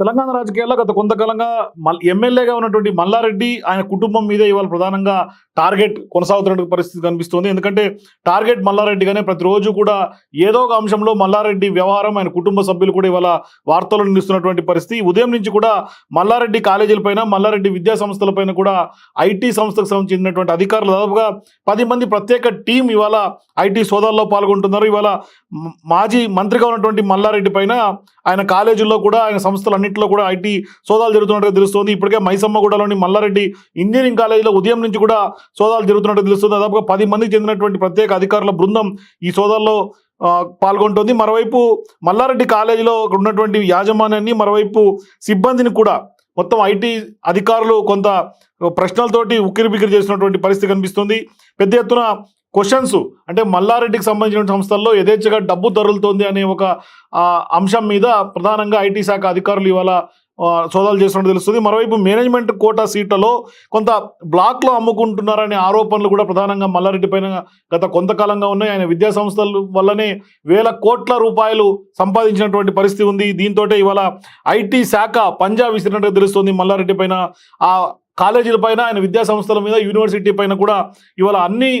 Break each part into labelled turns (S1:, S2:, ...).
S1: తెలంగాణ రాజకీయాల్లో గత కొంతకాలంగా మల్ ఎమ్మెల్యేగా ఉన్నటువంటి మల్లారెడ్డి ఆయన కుటుంబం మీద ఇవాళ ప్రధానంగా టార్గెట్ కొనసాగుతున్న పరిస్థితి కనిపిస్తుంది. ఎందుకంటే టార్గెట్ మల్లారెడ్డిగానే ప్రతిరోజు కూడా ఏదో ఒక అంశంలో మల్లారెడ్డి వ్యవహారం ఆయన కుటుంబ సభ్యులు కూడా ఇవాళ వార్తలు నిలుస్తున్నటువంటి పరిస్థితి. ఉదయం నుంచి కూడా మల్లారెడ్డి కాలేజీల పైన మల్లారెడ్డి విద్యా సంస్థల పైన కూడా ఐటీ సంస్థకు సంబంధించినటువంటి అధికారులు దాదాపుగా పది మంది ప్రత్యేక టీం ఇవాళ ఐటీ సోదాల్లో పాల్గొంటున్నారు. ఇవాళ మాజీ మంత్రిగా ఉన్నటువంటి మల్లారెడ్డి పైన ఆయన కాలేజీల్లో కూడా ఆయన సంస్థలు అన్నింటిలో కూడా ఐటీ సోదాలు జరుగుతున్నట్టుగా తెలుస్తుంది. ఇప్పటికే మైసమ్మగూడలోని మల్లారెడ్డి ఇంజనీరింగ్ కాలేజీలో ఉదయం నుంచి కూడా సోదాలు జరుగుతున్నట్టు తెలుస్తుంది. దాదాపుగా పది మందికి చెందినటువంటి ప్రత్యేక అధికారుల బృందం ఈ సోదాల్లో పాల్గొంటుంది. మరోవైపు మల్లారెడ్డి కాలేజీలో ఉన్నటువంటి యాజమాన్యాన్ని మరోవైపు సిబ్బందిని కూడా మొత్తం ఐటీ అధికారులు కొంత ప్రశ్నలతోటి ఉక్కిరిబిక్కిరి చేసినటువంటి పరిస్థితి కనిపిస్తుంది. పెద్ద ఎత్తున క్వశ్చన్స్ అంటే మల్లారెడ్డికి సంబంధించిన సంస్థల్లో యథేచ్ఛగా డబ్బు తరులుతోంది అనే ఒక అంశం మీద ప్రధానంగా ఐటీ శాఖ అధికారులు ఇవాళ సోదాలు చేస్తున్నట్టు తెలుస్తుంది. మరోవైపు మేనేజ్మెంట్ కోటా సీట్లలో కొంత బ్లాక్లో అమ్ముకుంటున్నారనే ఆరోపణలు కూడా ప్రధానంగా మల్లారెడ్డి పైన గత కొంతకాలంగా ఉన్నాయి. ఆయన విద్యా సంస్థల వల్లనే వేల కోట్ల రూపాయలు సంపాదించినటువంటి పరిస్థితి ఉంది. దీంతో ఇవాళ ఐటీ శాఖ పంజాబ్ విసిరినట్టుగా తెలుస్తుంది మల్లారెడ్డి పైన. ఆ కాలేజీల పైన ఆయన విద్యా సంస్థల మీద యూనివర్సిటీ పైన కూడా ఇవాళ అన్ని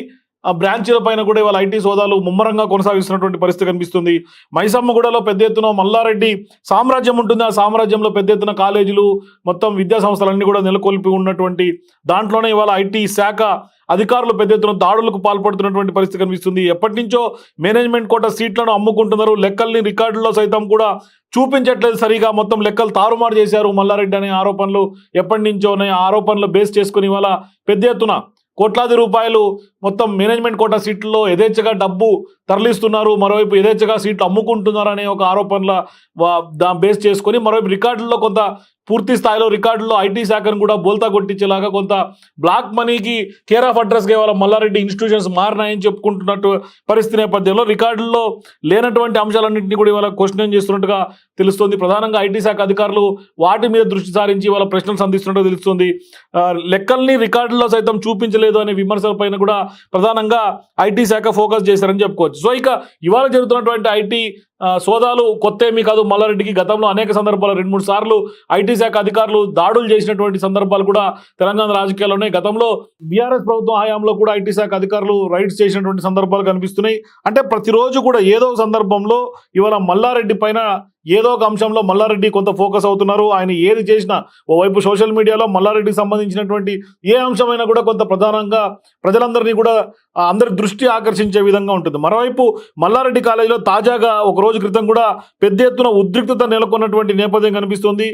S1: బ్రాంచీల పైన కూడా ఇవాళ ఐటీ సోదాలు ముమ్మరంగా కొనసాగిస్తున్నటువంటి పరిస్థితి కనిపిస్తుంది. మైసమ్మగూడలో పెద్ద ఎత్తున మల్లారెడ్డి సామ్రాజ్యం ఉంటుంది. ఆ సామ్రాజ్యంలో పెద్ద ఎత్తున కాలేజీలు మొత్తం విద్యా సంస్థలన్నీ కూడా నెలకొల్పి ఉన్నటువంటి దాంట్లోనే ఇవాళ ఐటీ శాఖ అధికారులు పెద్ద ఎత్తున దాడులకు పాల్పడుతున్నటువంటి పరిస్థితి కనిపిస్తుంది. ఎప్పటి నుంచో మేనేజ్మెంట్ కోట సీట్లను అమ్ముకుంటున్నారు. లెక్కల్ని రికార్డుల్లో సైతం కూడా చూపించట్లేదు సరిగా. మొత్తం లెక్కలు తారుమారు చేశారు మల్లారెడ్డి అనే ఆరోపణలు ఎప్పటి నుంచో ఆరోపణలు బేస్ చేసుకుని ఇవాళ పెద్ద ఎత్తున కోట్లాది రూపాయలు మొత్తం మేనేజ్మెంట్ కోటా సీట్లలో యథేచ్ఛగా డబ్బు తరలిస్తున్నారు. మరోవైపు యథేచ్ఛగా సీట్లు అమ్ముకుంటున్నారు అనే ఒక ఆరోపణల దా బేస్ చేసుకొని మరోవైపు రికార్డుల్లో కొంత పూర్తి స్థాయిలో రికార్డుల్లో ఐటీ శాఖను కూడా బోల్తా కొట్టించేలాగా కొంత బ్లాక్ మనీకి కేర్ ఆఫ్ అడ్రస్గా ఇవాళ మల్లారెడ్డి ఇన్స్టిట్యూషన్స్ మారినాయని చెప్పుకుంటున్నట్టు పరిస్థితి నేపథ్యంలో రికార్డుల్లో లేనటువంటి అంశాలన్నింటినీ కూడా ఇవాళ క్వశ్చన్ చేస్తున్నట్టుగా తెలుస్తుంది. ప్రధానంగా ఐటీ శాఖ అధికారులు వాటి మీద దృష్టి సారించి ఇవాళ ప్రశ్నలు సంధిస్తున్నట్టు తెలుస్తుంది. లెక్కల్ని రికార్డుల్లో సైతం చూపించలేదు అనే విమర్శల పైన కూడా ప్రధానంగా ఐటీ శాఖ ఫోకస్ చేశారని చెప్పుకోవచ్చు. సో ఇక ఇవాళ జరుగుతున్నటువంటి ఐటీ సోదాలు కొత్త ఏమీ కాదు. మల్లారెడ్డికి గతంలో అనేక సందర్భాలు రెండు మూడు సార్లు ఐటీ శాఖ అధికారులు దాడులు చేసినటువంటి సందర్భాలు కూడా తెలంగాణ రాజకీయాల్లో ఉన్నాయి గతంలో బీఆర్ఎస్ ప్రభుత్వం హయాంలో కూడా ఐటీ శాఖ అధికారులు రైడ్స్ చేసినటువంటి సందర్భాలు కనిపిస్తున్నాయి. అంటే ప్రతిరోజు కూడా ఏదో సందర్భంలో ఇవాళ మల్లారెడ్డి పైన ఏదో ఒక అంశంలో మల్లారెడ్డి కొంత ఫోకస్ అవుతున్నారు. ఆయన ఏది చేసినా ఓవైపు సోషల్ మీడియాలో మల్లారెడ్డికి సంబంధించినటువంటి ఏ అంశమైనా కూడా కొంత ప్రధానంగా ప్రజలందరినీ కూడా అందరి దృష్టి ఆకర్షించే విధంగా ఉంటుంది. మరోవైపు మల్లారెడ్డి కాలేజీలో తాజాగా ఒక రోజు క్రితం కూడా పెద్ద ఎత్తున ఉద్రిక్తత నెలకొన్నటువంటి నేపథ్యం కనిపిస్తుంది.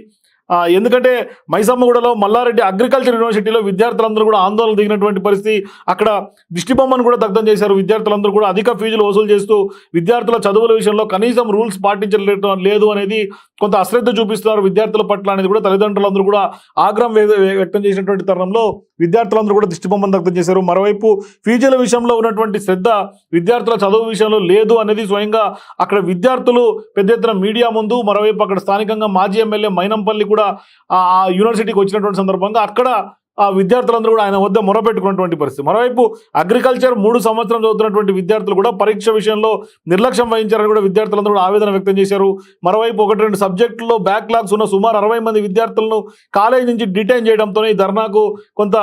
S1: ఎందుకంటే మైసమ్మగూడలో మల్లారెడ్డి అగ్రికల్చర్ యూనివర్సిటీలో విద్యార్థులందరూ కూడా ఆందోళన దిగినటువంటి పరిస్థితి. అక్కడ దిష్టిబొమ్మను కూడా దగ్ధం చేశారు విద్యార్థులందరూ కూడా. అధిక ఫీజులు వసూలు చేస్తూ విద్యార్థుల చదువుల విషయంలో కనీసం రూల్స్ పాటించలేదు లేదు అనేది కొంత అశ్రద్ధ చూపిస్తున్నారు విద్యార్థుల పట్ల అనేది కూడా తల్లిదండ్రులందరూ కూడా ఆగ్రహం వ్యక్తం చేసినటువంటి తరుణంలో విద్యార్థులందరూ కూడా దిష్టి వ్యక్తం చేశారు. మరోవైపు ఫీజుల విషయంలో ఉన్నటువంటి శ్రద్ధ విద్యార్థుల చదువు విషయంలో లేదు అనేది స్వయంగా అక్కడ విద్యార్థులు పెద్ద ఎత్తున మీడియా ముందు మరోవైపు అక్కడ స్థానికంగా మాజీ ఎమ్మెల్యే మైనంపల్లి కూడా ఆ యూనివర్సిటీకి వచ్చినటువంటి సందర్భంగా అక్కడ ఆ విద్యార్థులందరూ కూడా ఆయన వద్ద మొరపెట్టుకున్నటువంటి పరిస్థితి. మరోవైపు అగ్రికల్చర్ మూడు సంవత్సరం చదువుతున్నటువంటి విద్యార్థులు కూడా పరీక్ష విషయంలో నిర్లక్ష్యం వహించారని కూడా విద్యార్థులందరూ కూడా ఆవేదన వ్యక్తం చేశారు. మరోవైపు ఒకటి రెండు సబ్జెక్టుల్లో బ్యాక్లాగ్స్ ఉన్న సుమారు అరవై మంది విద్యార్థులను కాలేజ్ నుంచి డిటైన్ చేయడంతో ఈ ధర్నాకు కొంత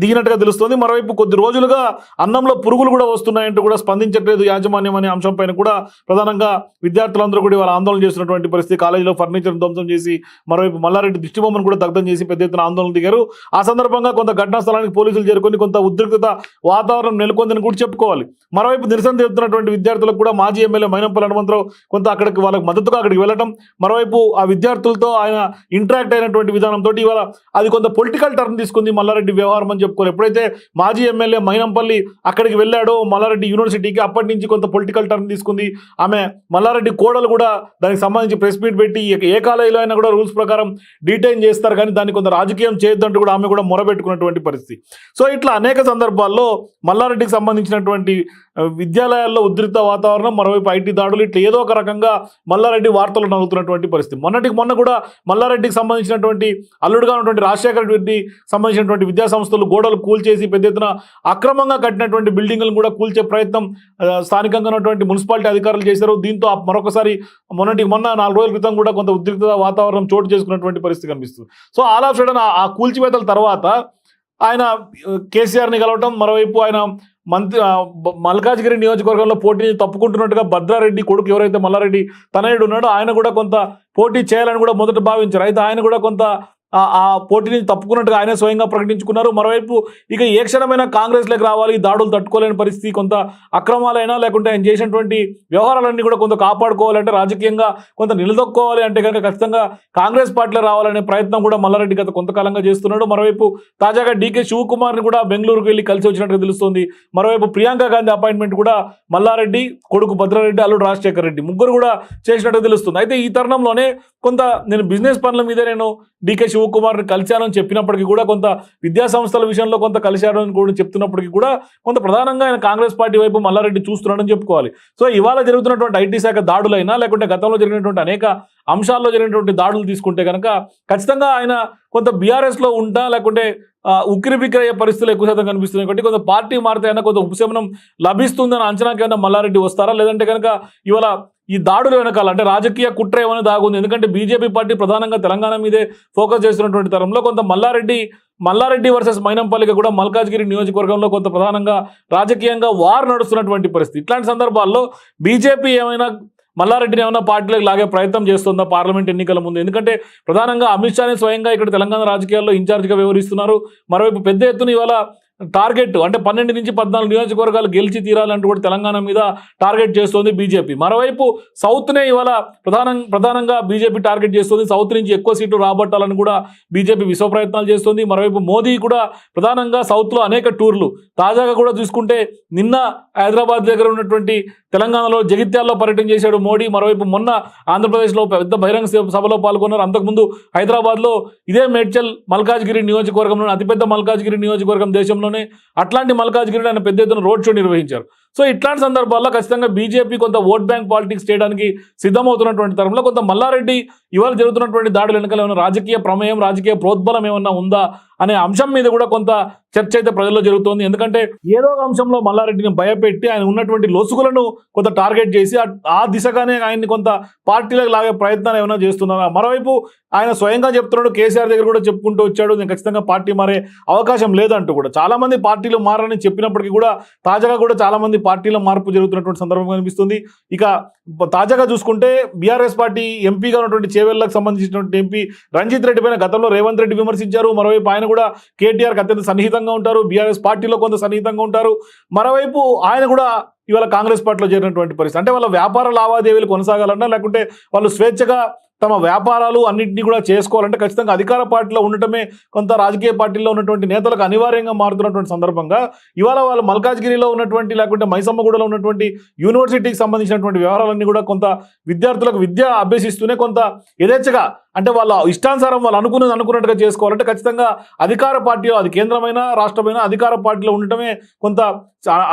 S1: దిగినట్టుగా తెలుస్తుంది. మరోవైపు కొద్ది రోజులుగా అన్నంలో పురుగులు కూడా వస్తున్నాయంటూ కూడా స్పందించట్లేదు. యాజమాన్యం అనే అంశం పైన కూడా ప్రధానంగా విద్యార్థులందరూ కూడా ఇవాళ ఆందోళన చేస్తున్నటువంటి పరిస్థితి. కాలేజీలో ఫర్నిచర్ ధ్వంసం చేసి మరోవైపు మల్లారెడ్డి దిష్టిబొమ్మను కూడా దగ్ధం చేసి పెద్ద ఎత్తున ఆందోళన దిగారు. ఆ సందర్భంగా కొంత ఘటనా స్థలానికి పోలీసులు చేరుకొని కొంత ఉద్రిక్తత వాతావరణం నెలకొందని కూడా చెప్పుకోవాలి. మరోవైపు నిరసన తెలుపుతున్నటువంటి విద్యార్థులకు కూడా మాజీ ఎమ్మెల్యే మైనంపల్లి హనుమంతరావు కొంత అక్కడికి వాళ్ళకి మద్దతుగా అక్కడికి వెళ్ళటం. మరోవైపు ఆ విద్యార్థులతో ఆయన ఇంటరాక్ట్ అయినటువంటి విధానంతో ఇవాళ అది కొంత పొలిటికల్ టర్న్ తీసుకుంది మల్లారెడ్డి వ్యవహారం అని చెప్పుకోవాలి. ఎప్పుడైతే మాజీ ఎమ్మెల్యే మైనంపల్లి అక్కడికి వెళ్ళాడో మల్లారెడ్డి యూనివర్సిటీకి అప్పటి నుంచి కొంత పొలిటికల్ టర్న్ తీసుకుంది. ఆమె మల్లారెడ్డి కోడలు కూడా దానికి సంబంధించి ప్రెస్ మీట్ పెట్టి ఏ- కాలేజీలో అయినా కూడా రూల్స్ ప్రకారం డీటైన్ చేస్తారు కానీ దాన్ని కొంత రాజకీయం చేయొద్దంటూ కూడా ఆమె కూడా మొరబెట్టుకున్నటువంటి పరిస్థితి. సో ఇట్లా అనేక సందర్భాల్లో మల్లారెడ్డికి సంబంధించినటువంటి విద్యాలయాల్లో ఉద్రిక్త వాతావరణం మరోవైపు ఐటీ దాడులు ఇట్లా ఏదో ఒక రకంగా మల్లారెడ్డి వార్తలు నలుగుతున్నటువంటి పరిస్థితి. మొన్నటికి మొన్న కూడా మల్లారెడ్డికి సంబంధించినటువంటి అల్లుడుగా ఉన్నటువంటి రాజశేఖర రెడ్డి సంబంధించినటువంటి విద్యా సంస్థలు గోడలు కూల్చేసి పెద్ద ఎత్తున అక్రమంగా కట్టినటువంటి బిల్డింగ్లను కూడా కూల్చే ప్రయత్నం స్థానికంగా ఉన్నటువంటి మున్సిపాలిటీ అధికారులు చేశారు. దీంతో మరొకసారి మొన్నటి మొన్న నాలుగు రోజుల క్రితం కూడా కొంత ఉద్రిక్త వాతావరణం చోటు చేసుకున్నటువంటి పరిస్థితి కనిపిస్తుంది. సో ఆల్ ఆఫ్ సడన్ ఆ కూల్చివేతల తర్వాత ఆయన కేసీఆర్ని కలవటం మరోవైపు ఆయన మంత్రి మల్కాజ్గిరి నియోజకవర్గంలో పోటీని తప్పుకుంటున్నట్టుగా భద్రారెడ్డి కొడుకు ఎవరైతే మల్లారెడ్డి తనయుడు ఉన్నాడో ఆయన కూడా కొంత పోటీ చేయాలని కూడా మొదట భావించారు. అయితే ఆయన కూడా కొంత ఆ- ఆ పోటీ నుంచి తప్పుకున్నట్టుగా ఆయన స్వయంగా ప్రకటించుకున్నారు. మరోవైపు ఇక ఏ క్షణమైనా కాంగ్రెస్లోకి రావాలి దాడులు తట్టుకోలేని పరిస్థితి కొంత అక్రమాలైనా లేకుంటే ఆయన చేసినటువంటి వ్యవహారాలన్నీ కూడా కొంత కాపాడుకోవాలంటే రాజకీయంగా కొంత నిలదొక్కోవాలి అంటే కనుక ఖచ్చితంగా కాంగ్రెస్ పార్టీలో రావాలనే ప్రయత్నం కూడా మల్లారెడ్డి గత కొంతకాలంగా చేస్తున్నాడు. మరోవైపు తాజాగా డీకే శివకుమార్ని కూడా బెంగళూరుకు వెళ్ళి కలిసి వచ్చినట్టుగా తెలుస్తోంది. మరోవైపు ప్రియాంక గాంధీ అపాయింట్మెంట్ కూడా మల్లారెడ్డి కొడుకు భద్రారెడ్డి అల్లుడు రాజశేఖర్ రెడ్డి ముగ్గురు కూడా చేసినట్టుగా తెలుస్తుంది. అయితే ఈ తరుణంలోనే కొంత నేను బిజినెస్ పనుల మీద నేను డీకే శివకుమార్ని కలిశానని చెప్పినప్పటికీ కూడా కొంత విద్యా సంస్థల విషయంలో కొంత కలిశారని కూడా చెప్తున్నప్పటికీ కూడా కొంత ప్రధానంగా ఆయన కాంగ్రెస్ పార్టీ వైపు మల్లారెడ్డి చూస్తున్నాడని చెప్పుకోవాలి. సో ఇవాళ జరుగుతున్నటువంటి ఐటీ శాఖ దాడులైనా లేకుంటే గతంలో జరిగినటువంటి అనేక అంశాల్లో జరిగినటువంటి దాడులు తీసుకుంటే కనుక ఖచ్చితంగా ఆయన కొంత బీఆర్ఎస్లో ఉంటా లేకుంటే ఉక్కిరి బిక్కిరి అయ్యే పరిస్థితులు ఎక్కువ శాతం కనిపిస్తున్నాయి. కాబట్టి కొంత పార్టీ మారితే అయినా కొంత ఉపశమనం లభిస్తుందని అంచనాకైనా మల్లారెడ్డి వస్తారా? లేదంటే కనుక ఇవాళ ఈ దాడులు వెనకాల అంటే రాజకీయ కుట్ర ఏమైనా దాగుంది? ఎందుకంటే బీజేపీ పార్టీ ప్రధానంగా తెలంగాణ మీదే ఫోకస్ చేస్తున్నటువంటి తరంలో కొంత మల్లారెడ్డి మల్లారెడ్డి వర్సెస్ మైనంపల్లికి కూడా మల్కాజ్గిరి నియోజకవర్గంలో కొంత ప్రధానంగా రాజకీయంగా వార్ నడుస్తున్నటువంటి పరిస్థితి. ఇట్లాంటి సందర్భాల్లో బీజేపీ ఏమైనా మల్లారెడ్డిని ఏమైనా పార్టీలకు లాగే ప్రయత్నం చేస్తుందా పార్లమెంట్ ఎన్నికల ముందు? ఎందుకంటే ప్రధానంగా అమిత్ షానే స్వయంగా ఇక్కడ తెలంగాణ రాజకీయాల్లో ఇన్ఛార్జ్గా వ్యవహరిస్తున్నారు. మరోవైపు పెద్ద ఎత్తున ఇవాళ టార్గెట్ అంటే పన్నెండు నుంచి పద్నాలుగు నియోజకవర్గాలు గెలిచి తీరాలంటూ కూడా తెలంగాణ మీద టార్గెట్ చేస్తోంది బీజేపీ. మరోవైపు సౌత్నే ఇవాళ ప్రధానం ప్రధానంగా బీజేపీ టార్గెట్ చేస్తుంది. సౌత్ నుంచి ఎక్కువ సీట్లు రాబట్టాలని కూడా బీజేపీ విశ్వ ప్రయత్నాలు చేస్తుంది. మరోవైపు మోదీ కూడా ప్రధానంగా సౌత్లో అనేక టూర్లు తాజాగా కూడా చూసుకుంటే నిన్న హైదరాబాద్ దగ్గర ఉన్నటువంటి తెలంగాణలో జగిత్యాల్లో పర్యటన చేశాడు మోడీ. మరోవైపు మొన్న ఆంధ్రప్రదేశ్లో పెద్ద బహిరంగ సభ- సభలో పాల్గొన్నారు. అంతకుముందు హైదరాబాద్లో ఇదే మేడ్చల్ మల్కాజ్గిరి నియోజకవర్గంలో అతిపెద్ద మల్కాజ్గిరి నియోజకవర్గం దేశంలో దేశంలోనే అట్లాంటి మల్కాజ్గిరిని ఆయన పెద్ద ఎత్తున రోడ్ షో నిర్వహించారు. సో ఇట్లాంటి సందర్భాల్లో ఖచ్చితంగా బీజేపీ కొంత ఓట్ బ్యాంక్ పాలిటిక్స్ చేయడానికి సిద్ధమవుతున్నటువంటి తరంలో కొంత మల్లారెడ్డి ఇవాళ జరుగుతున్నటువంటి దాడుల వెనకాల ఏమైనా రాజకీయ ప్రమేయం రాజకీయ ప్రోద్బలం ఏమన్నా ఉందా అనే అంశం మీద కూడా కొంత చర్చ అయితే ప్రజల్లో జరుగుతోంది. ఎందుకంటే ఏదో ఒక అంశంలో మల్లారెడ్డిని భయపెట్టి ఆయన ఉన్నటువంటి లొసుగులను కొంత టార్గెట్ చేసి ఆ- దిశగానే ఆయన్ని కొంత పార్టీలకు లాగే ప్రయత్నాలు ఏమైనా చేస్తున్నారా? మరోవైపు ఆయన స్వయంగా చెప్తున్నాడు కేసీఆర్ దగ్గర కూడా చెప్పుకుంటూ వచ్చాడు నేను ఖచ్చితంగా పార్టీ మారే అవకాశం లేదంటూ కూడా. చాలామంది పార్టీలు మారని చెప్పినప్పటికీ కూడా తాజాగా కూడా చాలామంది పార్టీలో పార్టీల మార్పు జరుగుతున్నటువంటి సందర్భం కనిపిస్తుంది. ఇక తాజాగా చూసుకుంటే బీఆర్ఎస్ పార్టీ ఎంపీగా ఉన్నటువంటి చేవెళ్ళకు సంబంధించినటువంటి ఎంపీ రంజిత్ రెడ్డి పైన గతంలో రేవంత్ రెడ్డి విమర్శించారు. మరోవైపు ఆయన కూడా కేటీఆర్కి అత్యంత సన్నిహితంగా ఉంటారు. బీఆర్ఎస్ పార్టీలో కొంత సన్నిహితంగా ఉంటారు. మరోవైపు ఆయన కూడా ఇవాళ కాంగ్రెస్ పార్టీలో చేరినటువంటి పరిస్థితి. అంటే వాళ్ళ వ్యాపార లావాదేవీలు కొనసాగాలన్నా లేకుంటే వాళ్ళు స్వేచ్ఛగా తమ వ్యాపారాలు అన్నింటినీ కూడా చేసుకోవాలంటే ఖచ్చితంగా అధికార పార్టీలో ఉండటమే కొంత రాజకీయ పార్టీలో ఉన్నటువంటి నేతలకు అనివార్యంగా మారుతున్నటువంటి సందర్భంగా ఇవాళ వాళ్ళు మల్కాజ్గిరిలో ఉన్నటువంటి లేకుంటే మైసమ్మగూడలో ఉన్నటువంటి యూనివర్సిటీకి సంబంధించినటువంటి వ్యవహారాలన్నీ కూడా కొంత విద్యార్థులకు విద్య అభ్యసిస్తూనే కొంత యథేచ్ఛగా అంటే వాళ్ళ ఇష్టానుసారం వాళ్ళు అనుకున్నది అనుకున్నట్టుగా చేసుకోవాలంటే ఖచ్చితంగా అధికార పార్టీలో అది కేంద్రమైన రాష్ట్రమైన అధికార పార్టీలో ఉండటమే కొంత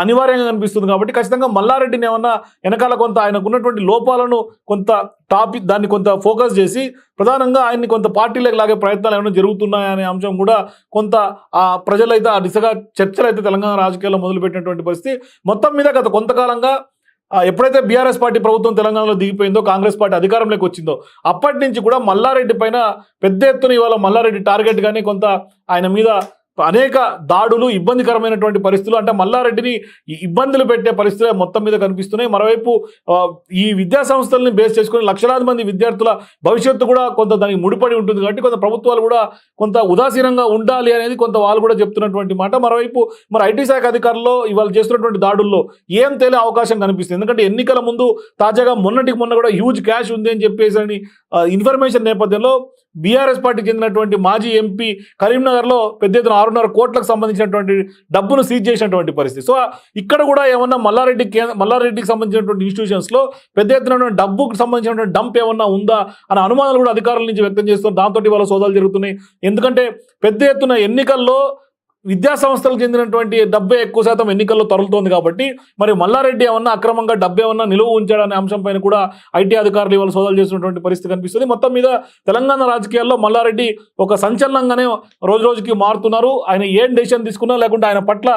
S1: అనివార్యంగా కనిపిస్తుంది కాబట్టి ఖచ్చితంగా మల్లారెడ్డిని ఏమన్నా వెనకాల కొంత ఆయనకు ఉన్నటువంటి లోపాలను కొంత టాపిక్ దాన్ని కొంత ఫోకస్ చేసి ప్రధానంగా ఆయన్ని కొంత పార్టీలకు లాగే ప్రయత్నాలు ఏమైనా జరుగుతున్నాయనే అంశం కూడా కొంత ఆ ప్రజలైతే ఆ దిశగా చర్చలు అయితే తెలంగాణ రాజకీయాల్లో మొదలుపెట్టినటువంటి పరిస్థితి. మొత్తం మీద గత కొంతకాలంగా ఎప్పుడైతే బీఆర్ఎస్ పార్టీ ప్రభుత్వం తెలంగాణలో దిగిపోయిందో కాంగ్రెస్ పార్టీ అధికారంలోకి వచ్చిందో అప్పటి నుంచి కూడా మల్లారెడ్డి పైన పెద్ద ఎత్తున ఇవాళ మల్లారెడ్డి టార్గెట్ కానీ కొంత ఆయన మీద అనేక దాడులు ఇబ్బందికరమైనటువంటి పరిస్థితులు అంటే మల్లారెడ్డిని ఇబ్బందులు పెట్టే పరిస్థితులు మొత్తం మీద కనిపిస్తున్నాయి. మరోవైపు ఈ విద్యా సంస్థల్ని బేస్ చేసుకుని లక్షలాది మంది విద్యార్థుల భవిష్యత్తు కూడా కొంత దానికి ముడిపడి ఉంటుంది కాబట్టి కొంత ప్రభుత్వాలు కూడా కొంత ఉదాసీనంగా ఉండాలి అనేది కొంత వాళ్ళు కూడా చెప్తున్నటువంటి మాట. మరోవైపు మరి ఐటీ శాఖ అధికారుల్లో ఇవాళ చేస్తున్నటువంటి దాడుల్లో ఏం తేలే అవకాశం కనిపిస్తుంది? ఎందుకంటే ఎన్నికల ముందు తాజాగా మొన్నటికి మొన్న కూడా హ్యూజ్ క్యాష్ ఉంది అని చెప్పేసి అని ఇన్ఫర్మేషన్ నేపథ్యంలో బీఆర్ఎస్ పార్టీకి చెందినటువంటి మాజీ ఎంపీ కరీంనగర్లో పెద్ద ఎత్తున ఆరున్నర కోట్లకు సంబంధించినటువంటి డబ్బును సీజ్ చేసినటువంటి పరిస్థితి. సో ఇక్కడ కూడా ఏమన్నా మల్లారెడ్డి కేంద్ర మల్లారెడ్డికి సంబంధించినటువంటి ఇన్స్టిట్యూషన్స్లో పెద్ద ఎత్తున డబ్బుకు సంబంధించినటువంటి డంప్ ఏమన్నా ఉందా అనే అనుమానాలు కూడా అధికారుల నుంచి వ్యక్తం చేస్తున్నారు. దాంతో వాళ్ళ సోదాలు జరుగుతున్నాయి. ఎందుకంటే పెద్ద ఎత్తున ఎన్నికల్లో విద్యా సంస్థలకు చెందినటువంటి డబ్బే ఎక్కువ శాతం ఎన్నికల్లో తరులుతోంది కాబట్టి మరి మల్లారెడ్డి ఏమన్నా అక్రమంగా డబ్బు ఏమన్నా నిలువ ఉంచాడనే అంశం పైన కూడా ఐటీ అధికారులు ఇవాళ సోదాలు చేసినటువంటి పరిస్థితి కనిపిస్తుంది. మొత్తం మీద తెలంగాణ రాజకీయాల్లో మల్లారెడ్డి ఒక సంచలనంగానే రోజు రోజుకి మారుతున్నారు. ఆయన ఏం డెసిషన్ తీసుకున్నా లేకుంటే ఆయన పట్ల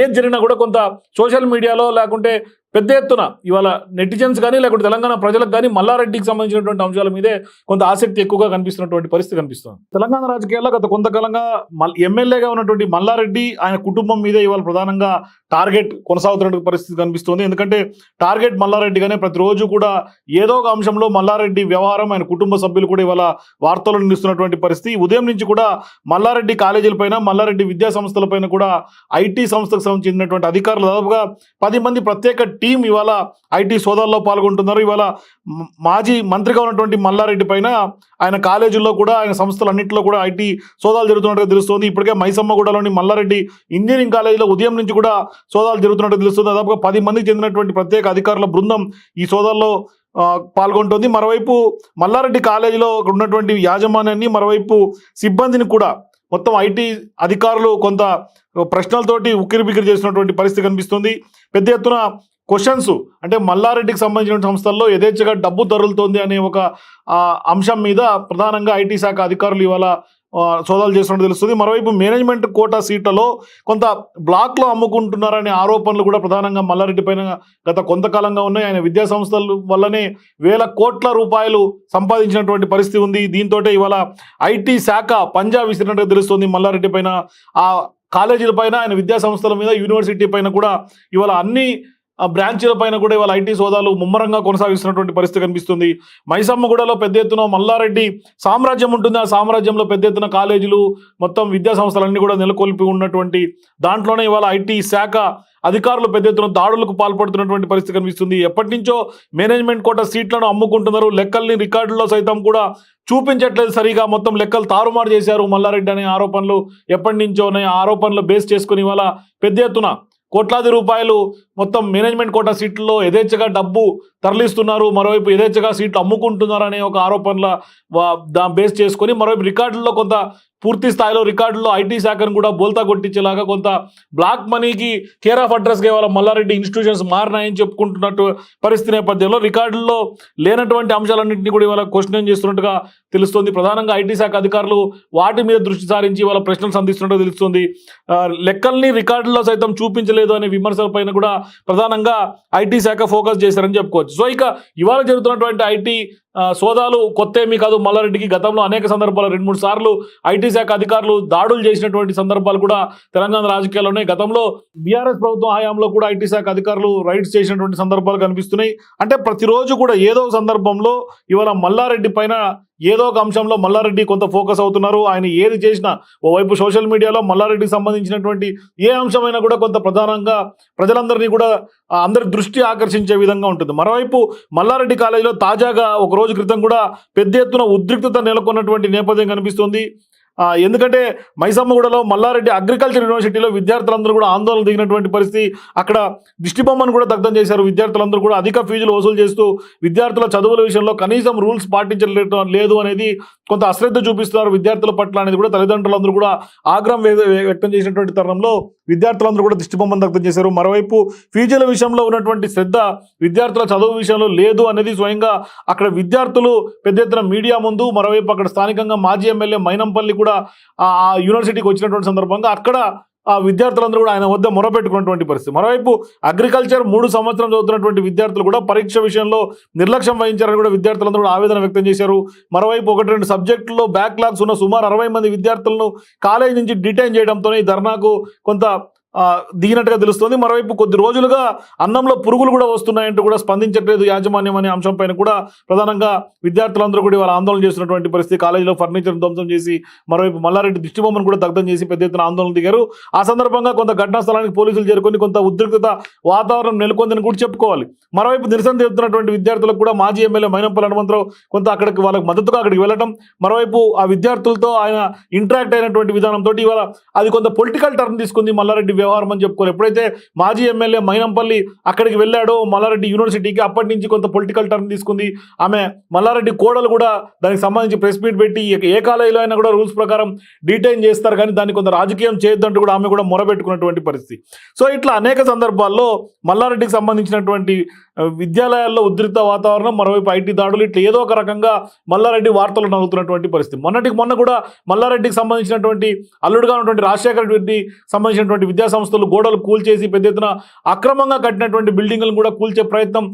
S1: ఏం జరిగినా కూడా కొంత సోషల్ మీడియాలో లేకుంటే పెద్ద ఎత్తున ఇవాళ నెటిజన్స్ కానీ లేకుంటే తెలంగాణ ప్రజలకు కానీ మల్లారెడ్డికి సంబంధించినటువంటి అంశాల మీదే కొంత ఆసక్తి ఎక్కువగా కనిపిస్తున్నటువంటి పరిస్థితి కనిపిస్తుంది. తెలంగాణ రాజకీయాల్లో గత కొంతకాలంగా మల్ ఎమ్మెల్యేగా ఉన్నటువంటి మల్లారెడ్డి ఆయన కుటుంబం మీదే ఇవాళ ప్రధానంగా టార్గెట్ కొనసాగుతున్నటువంటి పరిస్థితి కనిపిస్తుంది. ఎందుకంటే టార్గెట్ మల్లారెడ్డిగానే ప్రతిరోజు కూడా ఏదో ఒక అంశంలో మల్లారెడ్డి వ్యవహారం ఆయన కుటుంబ సభ్యులు కూడా ఇవాళ వార్తలు నిలుస్తున్నటువంటి పరిస్థితి. ఉదయం నుంచి కూడా మల్లారెడ్డి కాలేజీలపైన మల్లారెడ్డి విద్యా సంస్థలపైన కూడా ఐటీ సంస్థకు సంబంధించినటువంటి అధికారులు దాదాపుగా పది మంది ప్రత్యేక టీం ఇవాళ ఐటీ సోదాల్లో పాల్గొంటున్నారు. ఇవాళ మాజీ మంత్రిగా ఉన్నటువంటి మల్లారెడ్డి పైన ఆయన కాలేజీల్లో కూడా ఆయన సంస్థలన్నింటిలో కూడా ఐటీ సోదాలు జరుగుతున్నట్టుగా తెలుస్తుంది. ఇప్పటికే మైసమ్మగూడలోని మల్లారెడ్డి ఇంజనీరింగ్ కాలేజీలో ఉదయం నుంచి కూడా సోదాలు జరుగుతున్నట్టు తెలుస్తుంది. దాదాపుగా పది మందికి చెందినటువంటి ప్రత్యేక అధికారుల బృందం ఈ సోదాల్లో పాల్గొంటుంది. మరోవైపు మల్లారెడ్డి కాలేజీలో ఉన్నటువంటి యాజమాన్యాన్ని మరోవైపు సిబ్బందిని కూడా మొత్తం ఐటీ అధికారులు కొంత ప్రశ్నలతోటి ఉక్కిరి బిక్కిరి చేసినటువంటి పరిస్థితి కనిపిస్తుంది. పెద్ద ఎత్తున క్వశ్చన్స్ అంటే మల్లారెడ్డికి సంబంధించిన సంస్థల్లో యథేచ్ఛగా డబ్బు తరులుతోంది అనే ఒక అంశం మీద ప్రధానంగా ఐటీ శాఖ అధికారులు ఇవాళ సోదాలు చేస్తున్నట్టు తెలుస్తుంది. మరోవైపు మేనేజ్మెంట్ కోటా సీట్లలో కొంత బ్లాక్లో అమ్ముకుంటున్నారనే ఆరోపణలు కూడా ప్రధానంగా మల్లారెడ్డి పైన గత కొంతకాలంగా ఉన్నాయి. ఆయన విద్యా సంస్థల వల్లనే వేల కోట్ల రూపాయలు సంపాదించినటువంటి పరిస్థితి ఉంది. దీంతో ఇవాళ ఐటీ శాఖ పంజాబ్ విసిరినట్టుగా తెలుస్తుంది మల్లారెడ్డి పైన. ఆ కాలేజీల పైన ఆయన విద్యా సంస్థల మీద యూనివర్సిటీ పైన కూడా ఇవాళ అన్ని బ్రాంచీల పైన కూడా ఇవాళ ఐటీ సోదాలు ముమ్మరంగా కొనసాగిస్తున్నటువంటి పరిస్థితి కనిపిస్తుంది. మైసమ్మగూడలో పెద్ద ఎత్తున మల్లారెడ్డి సామ్రాజ్యం ఉంటుంది. ఆ సామ్రాజ్యంలో పెద్ద ఎత్తున కాలేజీలు మొత్తం విద్యా సంస్థలన్నీ కూడా నెలకొల్పి ఉన్నటువంటి దాంట్లోనే ఇవాళ ఐటీ శాఖ అధికారులు పెద్ద ఎత్తున దాడులకు పాల్పడుతున్నటువంటి పరిస్థితి కనిపిస్తుంది. ఎప్పటి నుంచో మేనేజ్మెంట్ కోట సీట్లను అమ్ముకుంటున్నారు. లెక్కల్ని రికార్డుల్లో సైతం కూడా చూపించట్లేదు సరిగా. మొత్తం లెక్కలు తారుమారు చేశారు మల్లారెడ్డి అనే ఆరోపణలు ఎప్పటి నుంచో ఆరోపణలు బేస్ చేసుకుని ఇవాళ పెద్ద ఎత్తున కోట్లాది రూపాయలు మొత్తం మేనేజ్మెంట్ కోటా సీట్లలో యథేచ్ఛగా డబ్బు తరలిస్తున్నారు మరోవైపు యథేచ్ఛగా సీట్లు అమ్ముకుంటున్నారు అనే ఒక ఆరోపణల బేస్ చేసుకొని మరోవైపు రికార్డుల్లో కొంత పూర్తి స్థాయిలో రికార్డుల్లో ఐటీ శాఖను కూడా బోల్తా కొట్టించేలాగా కొంత బ్లాక్ మనీకి కేర్ ఆఫ్ అడ్రస్ ఇవాళ మల్లారెడ్డి ఇన్స్టిట్యూషన్స్ మారినాయని చెప్పుకుంటున్నట్టు పరిస్థితి నేపథ్యంలో రికార్డుల్లో లేనటువంటి అంశాలన్నింటినీ కూడా ఇవాళ క్వశ్చన్ చేస్తున్నట్టుగా తెలుస్తుంది. ప్రధానంగా ఐటీ శాఖ అధికారులు వాటి మీద దృష్టి సారించి ఇవాళ ప్రశ్నలు సంధిస్తున్నట్టు తెలుస్తుంది. లెక్కల్ని రికార్డుల్లో సైతం చూపించలేదు అనే విమర్శల పైన కూడా ప్రధానంగా ఐటీ శాఖ ఫోకస్ చేశారని చెప్పుకోవచ్చు. సో ఇక ఇవాళ జరుగుతున్నటువంటి ఐటీ సోదాలు కొత్త ఏమీ కాదు. మల్లారెడ్డికి గతంలో అనేక సందర్భాలు రెండు మూడు సార్లు ఐటీ శాఖ అధికారులు దాడులు చేసినటువంటి సందర్భాలు కూడా తెలంగాణ రాజకీయాల్లో ఉన్నాయి. గతంలో బీఆర్ఎస్ ప్రభుత్వం హయాంలో కూడా ఐటీ శాఖ అధికారులు రైడ్స్ చేసినటువంటి సందర్భాలు కనిపిస్తున్నాయి. అంటే ప్రతిరోజు కూడా ఏదో సందర్భంలో ఇవాళ మల్లారెడ్డి పైన ఏదో ఒక అంశంలో మల్లారెడ్డి కొంత ఫోకస్ అవుతున్నారు. ఆయన ఏది చేసినా ఓవైపు సోషల్ మీడియాలో మల్లారెడ్డికి సంబంధించినటువంటి ఏ అంశమైనా కూడా కొంత ప్రధానంగా ప్రజలందరినీ కూడా అందరి దృష్టి ఆకర్షించే విధంగా ఉంటుంది. మరోవైపు మల్లారెడ్డి కాలేజీలో తాజాగా ఒక రోజు క్రితం కూడా పెద్ద ఎత్తున ఉద్రిక్తత నెలకొన్నటువంటి నేపథ్యం కనిపిస్తుంది. ఎందుకంటే మైసమ్మగూడలో మల్లారెడ్డి అగ్రికల్చర్ యూనివర్సిటీలో విద్యార్థులందరూ కూడా ఆందోళన దిగినటువంటి పరిస్థితి. అక్కడ దిష్టిబొమ్మను కూడా దగ్ధం చేశారు విద్యార్థులందరూ కూడా. అధిక ఫీజులు వసూలు చేస్తూ విద్యార్థుల చదువుల విషయంలో కనీసం రూల్స్ పాటించలేదు లేదు అనేది కొంత అశ్రద్ధ చూపిస్తున్నారు విద్యార్థుల పట్ల అనేది కూడా తల్లిదండ్రులందరూ కూడా ఆగ్రహం వ్యక్తం చేసినటువంటి తరుణంలో విద్యార్థులందరూ కూడా దిష్టిబొమ్మను వ్యక్తం చేశారు. మరోవైపు ఫీజుల విషయంలో ఉన్నటువంటి శ్రద్ధ విద్యార్థుల చదువు విషయంలో లేదు అనేది స్వయంగా అక్కడ విద్యార్థులు పెద్ద ఎత్తున మీడియా ముందు మరోవైపు అక్కడ స్థానికంగా మాజీ ఎమ్మెల్యే మైనంపల్లి కూడా ఆ యూనివర్సిటీకి వచ్చినటువంటి సందర్భంగా అక్కడ ఆ విద్యార్థులందరూ కూడా ఆయన వద్ద మొరపెట్టుకున్నటువంటి పరిస్థితి. మరోవైపు అగ్రికల్చర్ మూడు సంవత్సరం చదువుతున్నటువంటి విద్యార్థులు కూడా పరీక్ష విషయంలో నిర్లక్ష్యం వహించారని కూడా విద్యార్థులందరూ కూడా ఆవేదన వ్యక్తం చేశారు. మరోవైపు ఒకటి రెండు సబ్జెక్టుల్లో బ్యాక్లాగ్స్ ఉన్న సుమారు అరవై మంది విద్యార్థులను కాలేజ్ నుంచి డిటైన్ చేయడంతోనే ఈ ధర్నాకు కొంత దిగినట్టుగా తెలుస్తుంది. మరోవైపు కొద్ది రోజులుగా అన్నంలో పురుగులు కూడా వస్తున్నాయంటూ కూడా స్పందించట్లేదు యాజమాన్యం అనే అంశం పైన కూడా ప్రధానంగా విద్యార్థులందరూ కూడా ఇవాళ ఆందోళన చేస్తున్నటువంటి పరిస్థితి. కాలేజీలో ఫర్నిచర్ ధ్వంసం చేసి మరోవైపు మల్లారెడ్డి దిష్టిబొమ్మను కూడా దగ్ధం చేసి పెద్ద ఎత్తున ఆందోళన దిగారు. ఆ సందర్భంగా కొంత ఘటనా స్థలానికి పోలీసులు చేరుకొని కొంత ఉద్రిక్తత వాతావరణం నెలకొందని కూడా చెప్పుకోవాలి. మరోవైపు నిరసన తెలుపుతున్నటువంటి విద్యార్థులకు కూడా మాజీ ఎమ్మెల్యే మైనంపల్లి హనుమంతరావు కొంత అక్కడికి వాళ్ళకి మద్దతుగా అక్కడికి వెళ్ళడం మరోవైపు ఆ విద్యార్థులతో ఆయన ఇంటరాక్ట్ అయినటువంటి విధానంతో ఇవాళ అది కొంత పొలిటికల్ టర్న్ తీసుకుంది మల్లారెడ్డి వ్యవహారం అని చెప్పుకోవాలి ఎప్పుడైతే మాజీ ఎమ్మెల్యే మైనంపల్లి అక్కడికి వెళ్ళాడో మల్లారెడ్డి యూనివర్సిటీకి అప్పటి నుంచి కొంత పొలిటికల్ టర్న్ తీసుకుంది. ఆమె మల్లారెడ్డి కోడలు కూడా దానికి సంబంధించి ప్రెస్ మీట్ పెట్టి ఏ- కాలేజీలో అయినా కూడా రూల్స్ ప్రకారం డీటైన్ చేస్తారు కానీ దాన్ని కొంత రాజకీయం చేయొద్దంటూ కూడా ఆమె కూడా మొరబెట్టుకున్నటువంటి పరిస్థితి. సో ఇట్లా అనేక సందర్భాల్లో మల్లారెడ్డికి సంబంధించినటువంటి విద్యాలయాల్లో ఉద్రిక్త వాతావరణం మరోవైపు ఐటీ దాడులు ఇట్లా ఏదో ఒక రకంగా మల్లారెడ్డి వార్తలు నవ్వుతున్నటువంటి పరిస్థితి. మొన్నటికి మొన్న కూడా మల్లారెడ్డికి సంబంధించినటువంటి అల్లుడుగా ఉన్నటువంటి రాజశేఖర రెడ్డి సంబంధించినటువంటి విద్యాసంస్థలు గోడలు కూల్చేసి పెద్ద ఎత్తున అక్రమంగా కట్టినటువంటి బిల్డింగ్లను కూడా కూల్చే ప్రయత్నం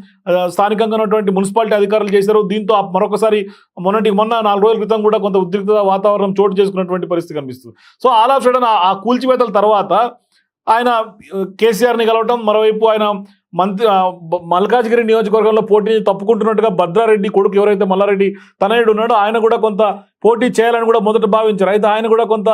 S1: స్థానికంగా ఉన్నటువంటి మున్సిపాలిటీ అధికారులు చేశారు. దీంతో ఆ మరొకసారి మొన్నటికి మొన్న నాలుగు రోజుల క్రితం కూడా కొంత ఉద్రిక్త వాతావరణం చోటు చేసుకున్నటువంటి పరిస్థితి కనిపిస్తుంది. సో ఆల్ ఆఫ్ సడన్ ఆ కూల్చివేతల తర్వాత ఆయన కేసీఆర్ని కలవటం మరోవైపు ఆయన మంత్రి మల్కాజ్గిరి నియోజకవర్గంలో పోటీ తప్పుకుంటున్నట్టుగా భద్రారెడ్డి కొడుకు ఎవరైతే మల్లారెడ్డి తనయుడు ఉన్నాడో ఆయన కూడా కొంత పోటీ చేయాలని కూడా మొదట భావించారు. అయితే ఆయన కూడా కొంత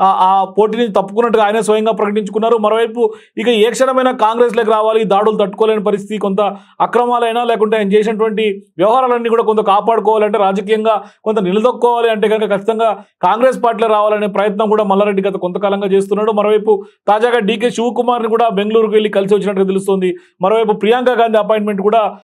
S1: ఆ- పోటీని పోటీ నుంచి తప్పుకున్నట్టుగా ఆయనే స్వయంగా ప్రకటించుకున్నారు. మరోవైపు ఇక ఏ క్షణమైనా కాంగ్రెస్లోకి రావాలి దాడులు తట్టుకోలేని పరిస్థితి కొంత అక్రమాలైనా లేకుంటే ఆయన చేసినటువంటి వ్యవహారాలన్నీ కూడా కొంత కాపాడుకోవాలంటే రాజకీయంగా కొంత నిలదొక్కోవాలి అంటే కనుక ఖచ్చితంగా కాంగ్రెస్ పార్టీలో రావాలనే ప్రయత్నం కూడా మల్లారెడ్డి గత కొంతకాలంగా చేస్తున్నాడు. మరోవైపు తాజాగా డీకే శివకుమార్ని కూడా బెంగళూరుకు వెళ్ళి కలిసి వచ్చినట్టుగా తెలుస్తోంది. మరోవైపు ప్రియాంక గాంధీ అపాయింట్మెంట్ కూడా